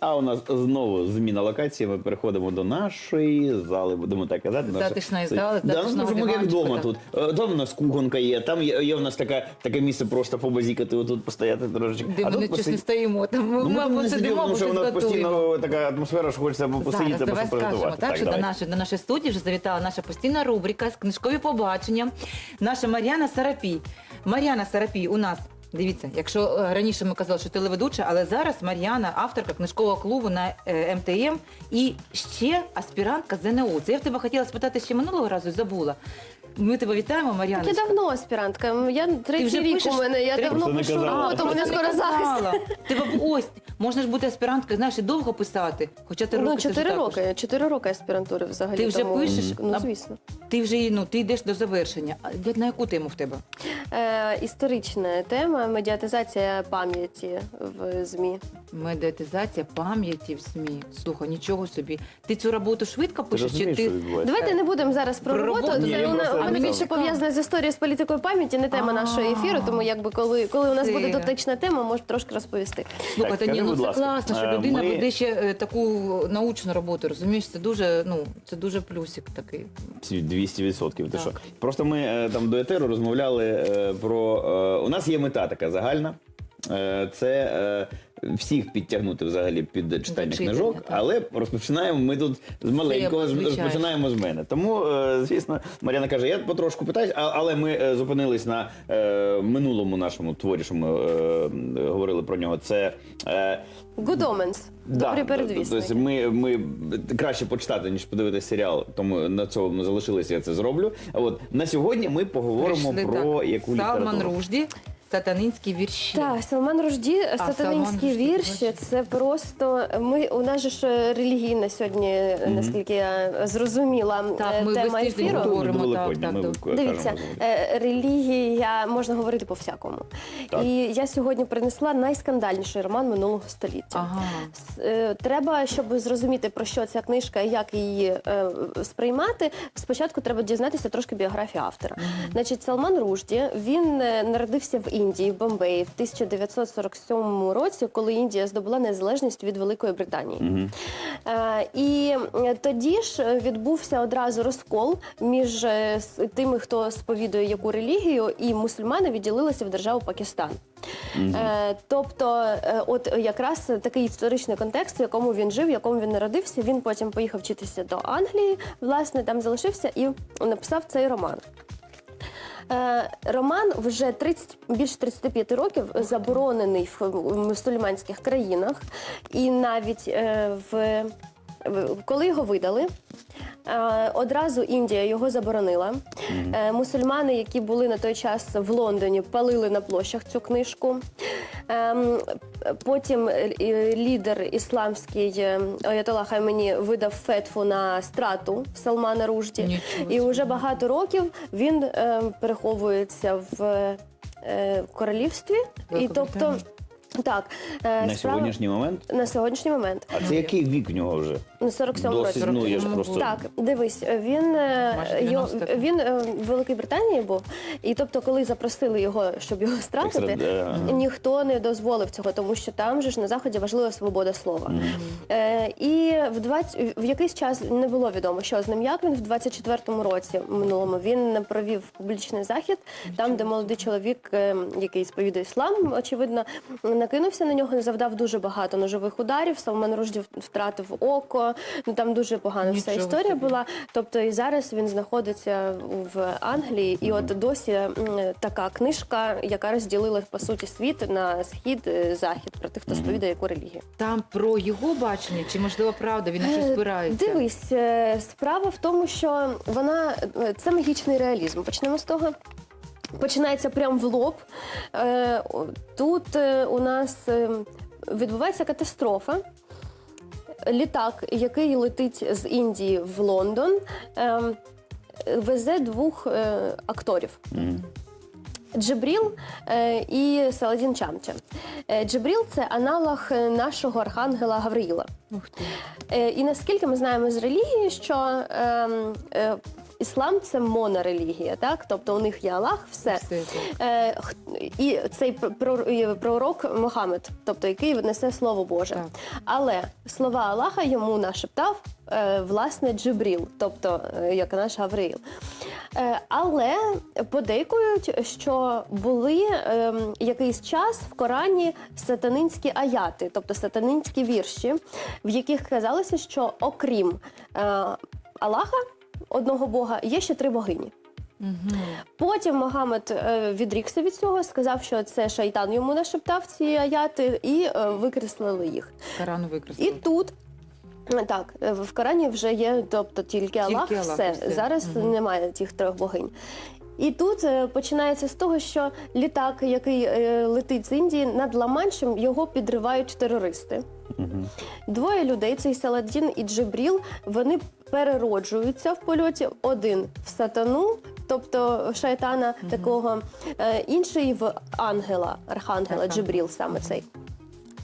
А у нас знову зміна локації. Ми переходимо до нашої зали, будемо так казати. Затишної зали, Да, ну, тому що ми як вдома тут. Е, Там у нас кухонка є, там є, є у нас така, таке місце просто побазікати, отут постояти трошечки. Де ми тут не чесно посидіти. стоїмо. Там ми, Ну, ми не сидимо, посидимо, тому що у нас постійно така атмосфера, що хочеться посидіти, Зараз давай скажемо так, що до давай. нашої, до нашої студії вже завітала наша постійна рубрика з книжкові побачення. Наша Мар'яна Сарапій. Мар'яна Сарапій у нас. Дивіться, якщо е, раніше ми казали, що телеведуча, але зараз Мар'яна, авторка книжкового клубу на е, МТМ і ще аспірантка ЗНО. Це я в тебе хотіла спитати ще минулого разу і забула. Ми тебе вітаємо, Мар'яна. Я давно аспірантка. Я третій вже рік пишеш? у мене. Я Ти давно просто не пишу казала. роботу, у мене скоро захист. Ти ось, можна ж бути аспіранткою, знаєш, і довго писати. Хоча ти Ну, роки ти вже чотири також. роки. Чотири роки аспірантури взагалі. Ти вже тому, пишеш? Ну, А- звісно. Ти вже ну, ти йдеш до завершення. А де- на яку тему в тебе? Е, історична тема медіатизація пам'яті в ЗМІ. Медіатизація пам'яті в СМІ. Слухай, нічого собі. Ти цю роботу швидко Ти пишеш? Чи розумієш, ти відбувається? Давайте не будемо зараз про, Про роботу. роботу? Ні, Це я у просто- мене мені більше цікаво. пов'язане з історією з політикою пам'яті, не тема А. нашого ефіру. Тому якби коли, коли у нас Це- буде дотична тема, можу трошки розповісти. слухайте? Так, ні, скажи, ну будь це ласка, класно, що е, людина ми- ще е, таку научну роботу. Розумієш, це дуже ну це дуже плюсик такий. Всі 200%. Ти Так. що? Просто ми е, там до етеру розмовляли е, про. е, У нас є мета така загальна. Е, Це е, всіх підтягнути взагалі під читання читання, книжок, так. але розпочинаємо ми тут з маленького, з- звичайно. розпочинаємо з мене. Тому, е, звісно, Мар'яна каже, я потрошку питаюсь, а- але ми е, зупинились на е, минулому нашому творі, що ми е, говорили про нього. Це е, Good Omens. Добрі Тобто ми, ми краще почитати, ніж подивитися серіал, тому на цьому ми залишилися, я це зроблю. А от на сьогодні ми поговоримо Прийшли, про так. яку Салман літературу. Ружді, сатанинські вірші. Так, Салман Ружді, сатанинські вірші. Це просто ми у нас же ж релігійна сьогодні, наскільки я зрозуміла, Так, е, ми тема ефіру. говоримо. Так, так, ми так. Дивіться, е, релігія можна говорити по всякому. Так. І я сьогодні принесла найскандальніший роман минулого століття. Ага. Е, Треба, щоб зрозуміти про що ця книжка і як її е, сприймати. Спочатку треба дізнатися трошки біографії автора. Значить, Салман Ружді він е, народився в Індії, в Бомбеї в 1947 році, коли Індія здобула незалежність від Великої Британії. Е, І е, тоді ж відбувся одразу розкол між е, тими, хто сповідує яку релігію, і мусульмани відділилися в державу Пакистан. Е, Тобто, от якраз такий історичний контекст, в якому він жив, в якому він народився. Він потім поїхав вчитися до Англії, власне, там залишився і написав цей роман. Е, Роман вже 30, більше 35 років заборонений в мусульманських країнах, і навіть е, в, коли його видали. е, Одразу Індія його заборонила. Мусульмани, які були на той час в Лондоні, палили на площах цю книжку. Ем, Потім е, е, лідер ісламський Аятола Аятолла Хаймені видав фетву на страту Салмана Ружді. Нічого І вже багато років він е, переховується в е, королівстві. І тобто. Так, е, На справа- сьогоднішній момент. на сьогоднішній момент. А це який вік в нього вже? На 47 Досить, році. ну я ж просто. Так, дивись, він, е, Майже його, 90. він е, в Великій Британії був, і тобто, коли запросили його, щоб його стратити, Екстра- ага. ніхто не дозволив цього, тому що там же ж на заході важлива свобода слова. Е, і в 20, в якийсь час не було відомо, що з ним як він в 24-му році минулому він провів публічний захід, там, де молодий чоловік, е, який сповідує іслам, очевидно, накинувся на нього, завдав дуже багато ножових ударів. Салман Ружді втратив око. Ну там дуже погана вся історія собі. була. Тобто і зараз він знаходиться в Англії, і от досі м, така книжка, яка розділила по суті світ на схід, е, захід про тих, хто сповідує яку релігію. Там про його бачення, чи можливо правда, він на щось Е, спирається? Дивись, е, справа в тому, що вона е, це магічний реалізм. Почнемо з того. Починається прямо в лоб. Е, Тут е, у нас е, відбувається катастрофа. Літак, який летить з Індії в Лондон, везе двох акторів. Е, і Саладін Чамча. Джибріл це аналог нашого архангела Гавриїла. Ух ти. І наскільки ми знаємо з релігії, що ем, іслам це монорелігія, так? Тобто у них є Аллах, все. Е, і цей пророк Мохаммед, тобто який несе слово Боже. Так. Але слова Аллаха йому нашептав е, власне Джибріл, тобто е, як наш Гавриїл. Е, але подейкують, що були е, якийсь час в Корані сатанинські аяти, тобто сатанинські вірші, в яких казалося, що окрім е, Аллаха, одного Бога, є ще три богині. Мгм. Потім Магомед е, відрікся від цього, сказав, що це шайтан йому нашептав ці аяти, і е, викреслили їх. Корану І тут. Так, е, в Корані вже є, тобто тільки Аллах, Аллах, все. все. Зараз Мгм. немає тих трьох богинь. І тут починається з того, що літак, який летить з Індії над Ла-Маншем, його підривають терористи. Двоє людей, цей Саладін і Джибріл, вони перероджуються в польоті. Один в сатану, тобто в шайтана такого, е, інший в ангела, архангела, Архангел. Джибріл, саме цей.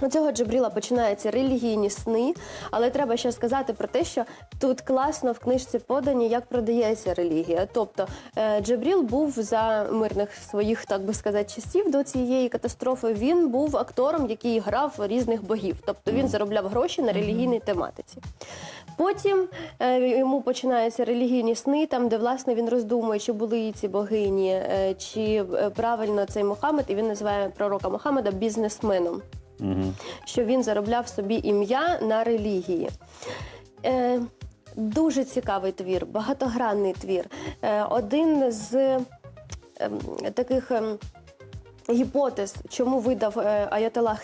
У цього Джибріла починаються релігійні сни, але треба ще сказати про те, що тут класно в книжці подані, як продається релігія. Тобто е, Джибріл був за мирних своїх, так би сказати, часів до цієї катастрофи. Він був актором, який грав різних богів. Тобто він заробляв гроші на релігійній тематиці. Потім е, йому починаються релігійні сни, там де власне він роздумує, чи були ці богині, е, чи правильно цей Мохамед, і він називає пророка Мохамеда бізнесменом Що він заробляв собі ім'я на релігії. Е, дуже цікавий твір, багатогранний твір. Е, один з ем, таких. ем, Гіпотез, чому видав е, Аятола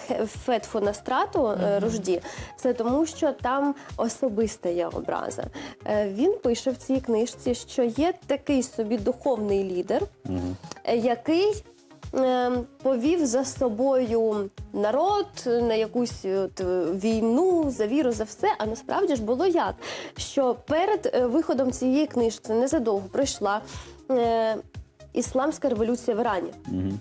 Фетфу на страту е, Ружді, це тому, що там особиста є образа. Е, він пише в цій книжці, що є такий собі духовний лідер, е, який е, повів за собою народ на якусь от, е, війну, за віру, за все. А насправді ж було як? Що перед е, виходом цієї книжки незадовго прийшла е, ісламська революція в Ірані. Мгм.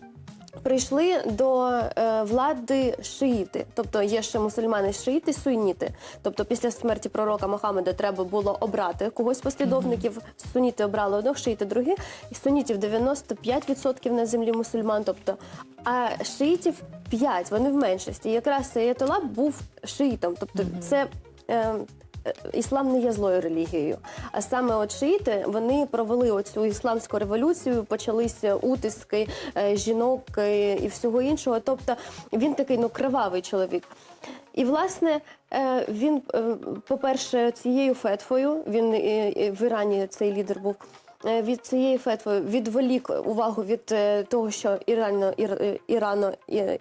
Прийшли до е, влади шиїти, тобто є ще мусульмани шиїти, суніти. Тобто після смерті пророка Мохаммеда треба було обрати когось послідовників. Суніти обрали одного, шиїти других. І сунітів 95% на землі мусульман. Тобто, а шиїтів 5, вони в меншості. І якраз Аятолла був шиїтом. Тобто, це. Е, е, Іслам не є злою релігією, а саме от шиїти вони провели оцю ісламську революцію, почалися утиски е, жінок е, і всього іншого. Тобто він такий ну кривавий чоловік. І власне е, він, е, по-перше, цією фетвою, він е, е, в Ірані цей лідер був. е, Від цієї фетви відволік увагу від е, того, що Ірано, Ір, е, Ірано, е,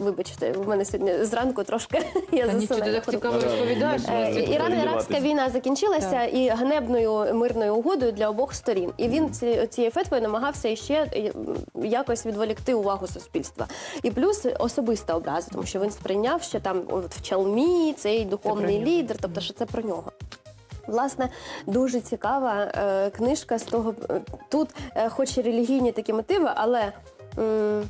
вибачте, в мене сьогодні зранку трошки я Та нічого, ти засинаю. так цікаво розповідаєш. Е, Ірано-іракська війна закінчилася і ганебною мирною угодою для обох сторін. І він ці, цією фетвою намагався іще е, м, якось відволікти увагу суспільства. І плюс особиста образа, тому що він сприйняв, що там от в чалмі цей духовний нього. лідер, тобто що це про нього. Власне, дуже цікава е, книжка з того. е, Тут, е, хоч і релігійні такі мотиви, але. м,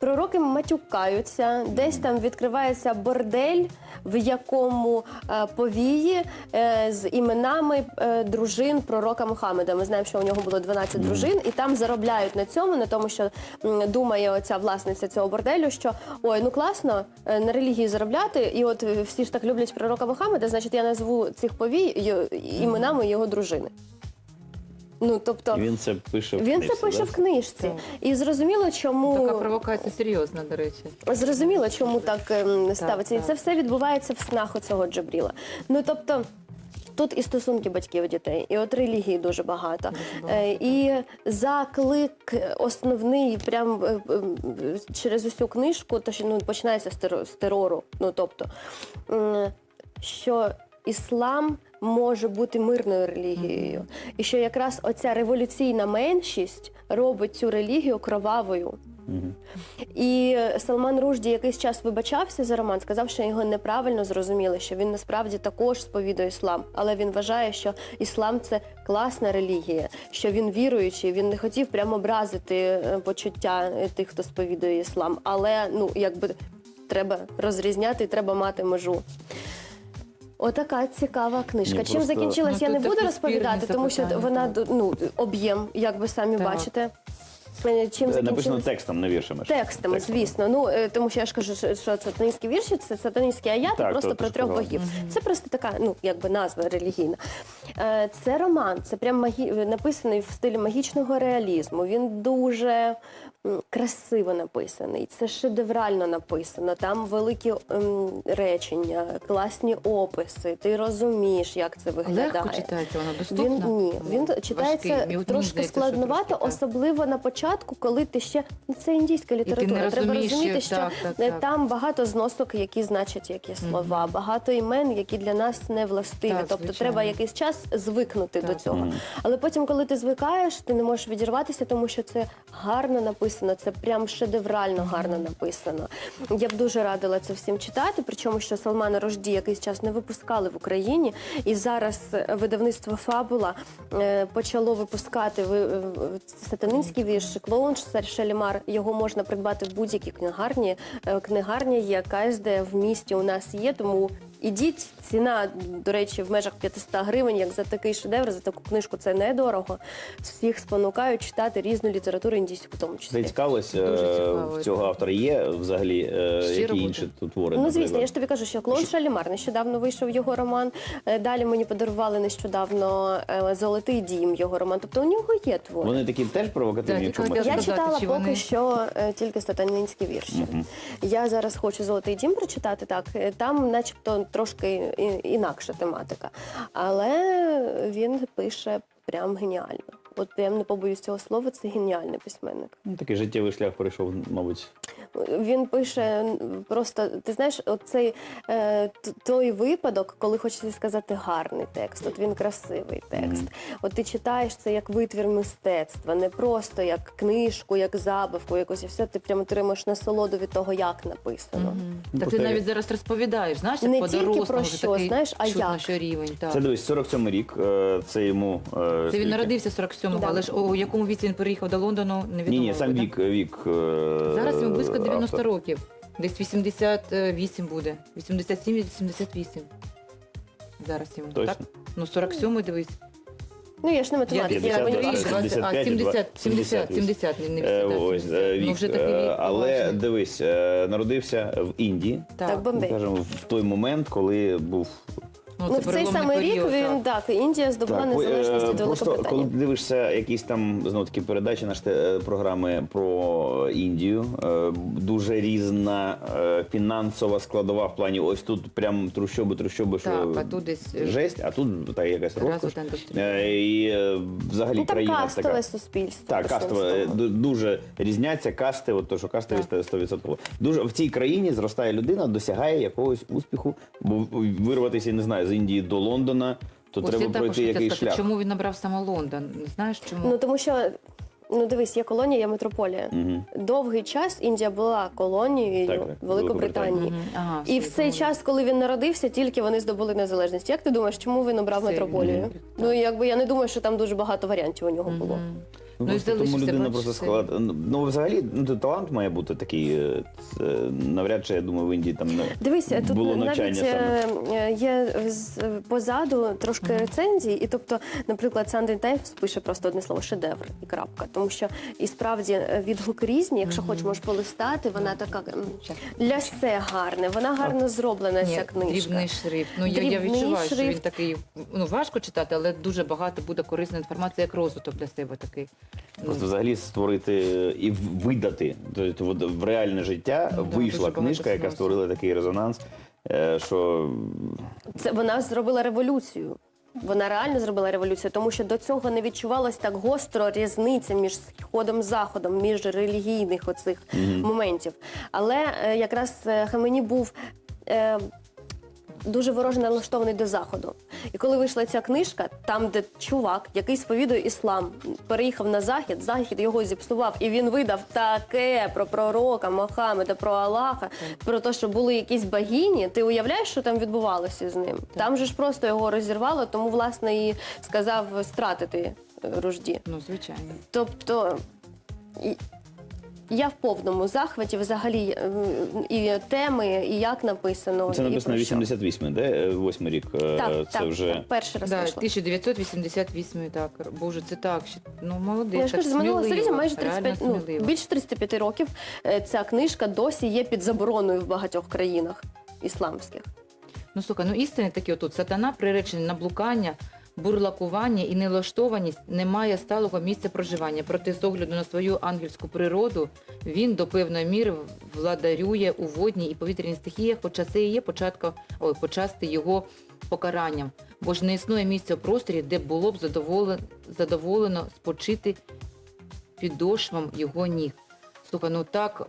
Пророки матюкаються, десь там відкривається бордель, в якому е, повії е, з іменами е, дружин пророка Мухаммеда. Ми знаємо, що у нього було 12 дружин, і там заробляють на цьому, на тому, що м, думає оця власниця цього борделю, що ой, ну класно е, на релігії заробляти, і от всі ж так люблять пророка Мухаммеда, значить я назву цих повій іменами його дружини. Ну тобто. І він це пише в Він це книжці, пише да? в книжці, і зрозуміло, чому Така провокація серйозна, до речі. Зрозуміло, чому так ем, ставиться. І так. це все відбувається в снах у цього Джабріла. Ну тобто. Тут і стосунки батьків і дітей, і от релігії дуже багато. Е, І заклик основний, прям е, е, через усю книжку, то що ну, починається з терору, з терору. Ну тобто, м, що іслам може бути мирною релігією, і що якраз оця революційна меншість робить цю релігію кровавою. І Салман Ружді якийсь час вибачався за роман, сказав, що його неправильно зрозуміли, що він насправді також сповідує іслам, але він вважає, що іслам це класна релігія, що він віруючий, він не хотів прямо образити е, почуття е, тих, хто сповідує іслам. Але ну якби треба розрізняти, треба мати межу. Отака цікава книжка. Ні, Чим просто- закінчилась, Ну, я не буду такі розповідати, спірні тому що запитання, вона ну об'єм, як ви самі Так. бачите. Е, Чим Написано закінчилась? текстом, не віршами. ж. Текстами, Текстом. звісно. Ну е, тому що я ж кажу, що що сатанинські вірші це сатанинські аяти Так, просто то про ти трьох сказала. богів. Це просто така, ну якби назва релігійна. Е, Це роман, це прям магі... написаний в стилі магічного реалізму. Він дуже красиво написаний. Це шедеврально написано. Там великі ем, речення, класні описи. Ти розумієш, як це виглядає. Легко читається, воно доступно? Він ні, він Важкий. читається мені трошки здається, складновато, особливо на початку, коли ти ще ну, це індійська література. не Треба розуміти, що- так, так, так. там багато зносок, які значать які слова, багато імен, які для нас не властиві. Так, тобто звичайно. треба якийсь час звикнути до Так. цього. Мгм. Але потім, коли ти звикаєш, ти не можеш відірватися, тому що це гарно написано, це прям шедеврально гарно написано. Я б дуже радила це всім читати. Причому що Салмана Рожді якийсь час не випускали в Україні, і зараз е, видавництво Фабула е, почало випускати ви- е, сатанинський вірш клоун Шалімар. Його можна придбати в будь-якій книгарні. Книгарня є КСД в місті. У нас є, тому. Ідіть, ціна, до речі, в межах 500 гривень, як за такий шедевр, за таку книжку це недорого. Всіх спонукають читати різну літературу індійську, в тому Ти числі. цікавилась е, в цього автора є взагалі е, які інші тут твори? Ну, звісно, наприклад? я ж тобі кажу, що клоун Шалімар нещодавно вийшов його роман. Е, Далі мені подарували нещодавно Золотий дім його роман. Тобто у нього є твори. Вони такі теж провокативні Так, Я сказати, читала чи поки вони- що е, тільки сатанинські вірші. Я зараз хочу Золотий дім прочитати. Так там, начебто, трошки інакша тематика, але він пише прям геніально. От я не побоюсь цього слова, це геніальний письменник. Ну, Такий життєвий шлях пройшов, мабуть. Він пише просто, ти знаєш, оцей е, той випадок, коли хочеться сказати гарний текст. От він красивий текст. От ти читаєш це як витвір мистецтва, не просто як книжку, як забавку, якось і все. Ти прямо отримаєш насолоду від того, як написано. Ну, Так ти навіть зараз розповідаєш, знаєш, як Не по тільки про що, такий знаєш, а чутно, як. що рівень. Так. Це дивись, 47 рік. е, Це йому. е, Це він народився 47-го, Да. але ж у якому віці він переїхав до Лондону, невідомо. Ні, ні, сам буде. вік. вік е, Зараз йому 90 автора. років. Десь 88 буде. 87-88. Зараз йому. Точно? Так? Ну, 47 дивись. Ну я ж не математик, я 50, мені 20, кажу. 75, а, 70, 70, 70, 70, не, не Е, 50, Ось 70. е, Ну, вже такий Е, вік Але поважний. дивись, е, народився в Індії. Так, Так, Бомбей. Скажімо, в той момент, коли був ну, Ну, це в цей самий рік період, він так. так, Індія здобула Так, незалежність е, від просто коли Великобританії. ти дивишся якісь там знову таки передачі на е, програми про Індію, е, дуже різна е, фінансова складова в плані ось тут прям трущоби, трущоби, що Так, а тут десь е, жесть, а тут та якась розкош. розвита індустрія. Е, І е, взагалі Ну там країна кастове така. суспільство. Так, почнемо кастове з е, того. ду- дуже різняться касти, от то, що кастові Так. 100%. Дуже в цій країні зростає людина, досягає якогось успіху, бо вирватися, не знаю, з Індії до Лондона, то Ось треба я також пройти хотіла якийсь сказати, шлях. чому він набрав саме Лондон? Знаєш чому? Ну тому що ну дивись, є колонія, є метрополія. Мгм. Довгий час Індія була колонією Так, так, Великобританії. Мгм. Ага, І все, в цей час, коли він народився, тільки вони здобули незалежність. Як ти думаєш, чому він обрав Це- метрополію? Мгм. Ну якби я не думаю, що там дуже багато варіантів у нього було. Мгм. Ну, Ну, просто тому людина просто склад. Ну, взагалі, ну, талант має бути такий. е, це, навряд чи, я думаю, в Індії там не Дивися, тут було навіть навчання саме. е, є позаду трошки рецензій, і тобто, наприклад, Sunday Times пише просто одне слово шедевр і крапка. Тому що і справді е, відгуки різні. Якщо хочеш, можеш полистати, вона така Щас. лясе гарне, вона гарно зроблена Ні, ця книжка. дрібний шрифт. Ну я, я відчуваю, що він такий ну важко читати, але дуже багато буде корисної інформації, як розвиток для себе такий. Просто взагалі створити і видати. Тобто от в реальне життя да, вийшла дуже багато книжка, яка створила такий резонанс, е, що Це вона зробила революцію. Вона реально зробила революцію, тому що до цього не відчувалась так гостро різниця між сходом заходом, між релігійних оцих моментів. Але е, якраз е, Хамені був. Е, Дуже вороже налаштований до заходу. І коли вийшла ця книжка, там, де чувак, який сповідує іслам, переїхав на захід, захід його зіпсував, і він видав таке про пророка Мохаммеда, про Аллаха, про те, що були якісь богині. Ти уявляєш, що там відбувалося з ним? Там же ж просто його розірвало, тому власне і сказав стратити ружді. ну звичайно. Тобто. І... Я в повному захваті взагалі е, і теми, і як написано. Це написано про що. 88, де? Восьмий рік. е, Так, Це так, вже... так, перший раз Да, вийшло. 1988, так. Боже, це так. Ну, молодець. Я ж кажу, з минулого століття майже реально 35, ну, більше 35 років е, ця книжка досі є під забороною в багатьох країнах ісламських. Ну слухай, ну істини такі отут. Сатана приречений на блукання, бурлакування і нелаштованість не має сталого місця проживання. Проте з огляду на свою ангельську природу він до певної міри владарює у водній і повітряній стихіях, хоча це і є початка, ой, почасти його покаранням. Бо ж не існує місця у просторі, де було б задоволено, задоволено спочити підошвам його ніг. Слухай, ну так,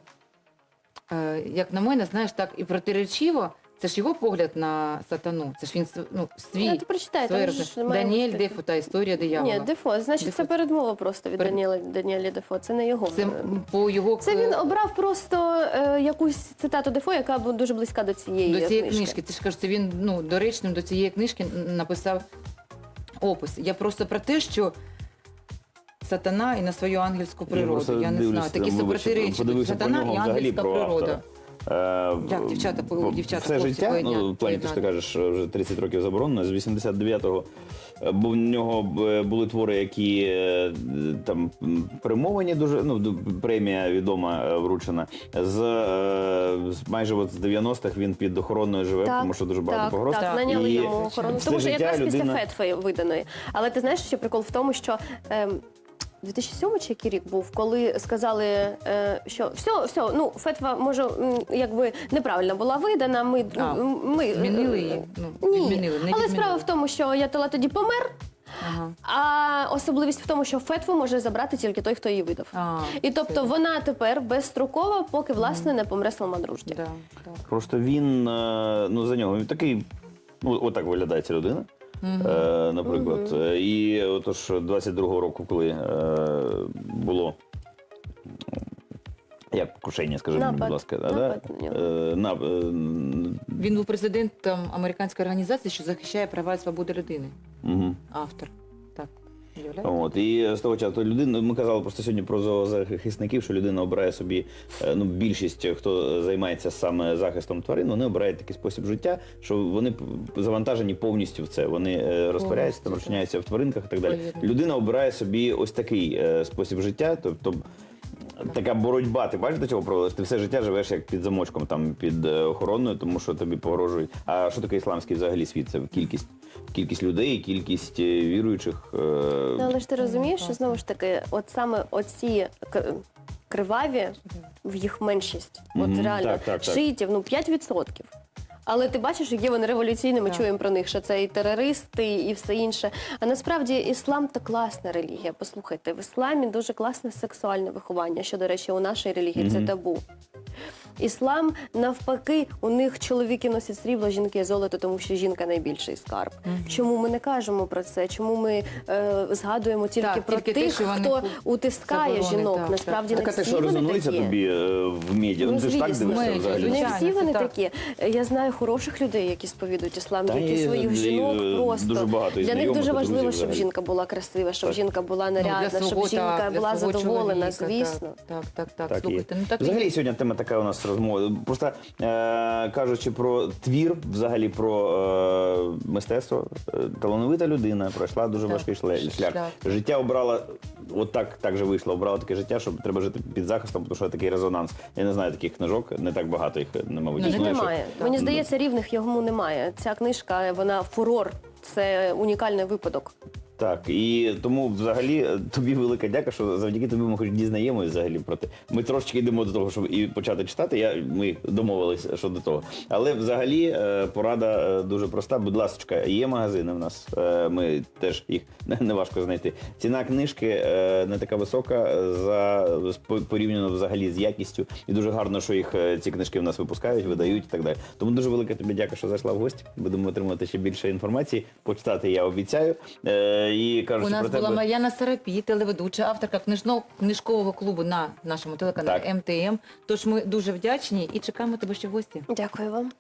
е, як на мене, знаєш, так і протиречиво. Це ж його погляд на сатану. Це ж він ну, свій. Ну, ти прочитай, своє там ж Даніель бути. Дефо та історія диявола. Ні, Дефо, значить, Дефо. це передмова просто від Перед- Даніеля, Даніеля Дефо. Це не його. Це по його Це він обрав просто е, якусь цитату Дефо, яка була дуже близька до цієї до цієї книжки. книжки. Ти ж кажеш, це він ну, доречним до цієї книжки написав опис. Я просто про те, що сатана і на свою ангельську природу. просто Я, не дивлюсь, знаю. Такі подивився про Сатана нього і взагалі ангельська про природа. автора. Е, Як дівчата, по- по- дівчата, все життя, ну, в плані, те, що ти кажеш, вже 30 років заборонено, з 89-го, е, бо в нього е, були твори, які е, там м, перемовлені дуже, ну, премія відома е, вручена. З, е, з майже от з 90-х він під охороною живе, Так, тому що дуже багато так, погроз. Так, Так. наняли йому охорону. Тому що якраз людина- після фетви виданої. Але ти знаєш, що прикол в тому, що. Ем, 2007 чи який рік був, коли сказали, е, що все, все, ну фетва може м, якби неправильно була видана. Ми, А, ми Змінили її? е, Ну, Ні, відмінили, не але відмінили. справа в тому, що Ятола тоді помер, Ага. а особливість в тому, що фетву може забрати тільки той, хто її видав. А, І тобто це- вона тепер безстрокова, поки власне не помре Рушді. Да, так. Просто він, е, ну за нього він такий, ну отак виглядає ця людина. Е, наприклад, Е, і отож 22-го року, коли е, було як покушення, скажи мені, будь Напад. ласка, Напад да? на нього. Е, на, е, Він був президентом американської організації, що захищає права і свободи людини. мгм. Автор. От і з того часу людина. Ми казали просто сьогодні про зоозахисників, що людина обирає собі. е, Ну, більшість, хто займається саме захистом тварин, вони обирають такий спосіб життя, що вони завантажені повністю в це. Вони е, розтворяються, там розчиняються в тваринках і так далі. Людина обирає собі ось такий е, спосіб життя, тобто. Така боротьба, ти бачиш до чого проводиш? Ти все життя живеш як під замочком, там під е, охороною, тому що тобі погрожують. А що таке ісламський взагалі світ? Це кількість, кількість людей, кількість е, віруючих. е, Ну, але ж ти розумієш, що знову ж таки, от саме оці к- криваві в їх меншість. Мгм, От реально так, так, так. шиїтів, ну 5%. Але ти бачиш, які вони революційні, ми чуємо про них, що це і терористи, і все інше. А насправді іслам то класна релігія. Послухайте, в ісламі дуже класне сексуальне виховання, що, до речі, у нашій релігії це табу. Іслам навпаки, у них чоловіки носять срібло, жінки золото, тому що жінка найбільший скарб. Чому ми не кажемо про це? Чому ми е, згадуємо тільки Так, про тільки тих, хто утискає жінок? так, Насправді Так, не всі що вони резонується такі. тобі е, в медіа? Ну, Ну, ти ж так дивишся взагалі. Не всі вони так. такі. Я знаю хороших людей, які сповідують іслам, Та які своїх жінок е, просто дуже багато для них дуже важливо, щоб жінка була красива, щоб жінка була Ну, нарядна, щоб жінка була задоволена. Звісно. Так, так, так. так. Так, Слухайте, ну так взагалі сьогодні тема така у нас розмова. Просто е, кажучи про твір, взагалі про е, мистецтво, е, талановита людина пройшла дуже Так, важкий шле- шлях. шлях. Життя обрала, от так, так же вийшло, обрала таке життя, що треба жити під захистом, тому що такий резонанс. Я не знаю таких книжок, не так багато їх, не, мабуть, Ну, існує, що- немає. Мені здається, рівних йому немає. Ця книжка, вона фурор. Це унікальний випадок. Так, і тому взагалі е, тобі велика дяка, що завдяки тобі ми хоч дізнаємось взагалі про те. Ми трошечки йдемо до того, щоб і почати читати. Я, ми домовились щодо того. Але взагалі е, порада е, дуже проста. Будь ласка, є магазини в нас. Ми теж їх не- важко знайти. Ціна книжки не така висока за порівняно взагалі з якістю. І дуже гарно, що їх ці книжки в нас випускають, видають і так далі. Тому дуже велика тобі дяка, що зайшла в гості. Будемо отримувати ще більше інформації. Почитати я обіцяю. І кажучи У нас про була тебе. Мар'яна Сарапій, телеведуча, авторка книжно, книжкового клубу на нашому телеканалі Так. МТМ. Тож ми дуже вдячні і чекаємо тебе ще в гості. Дякую вам.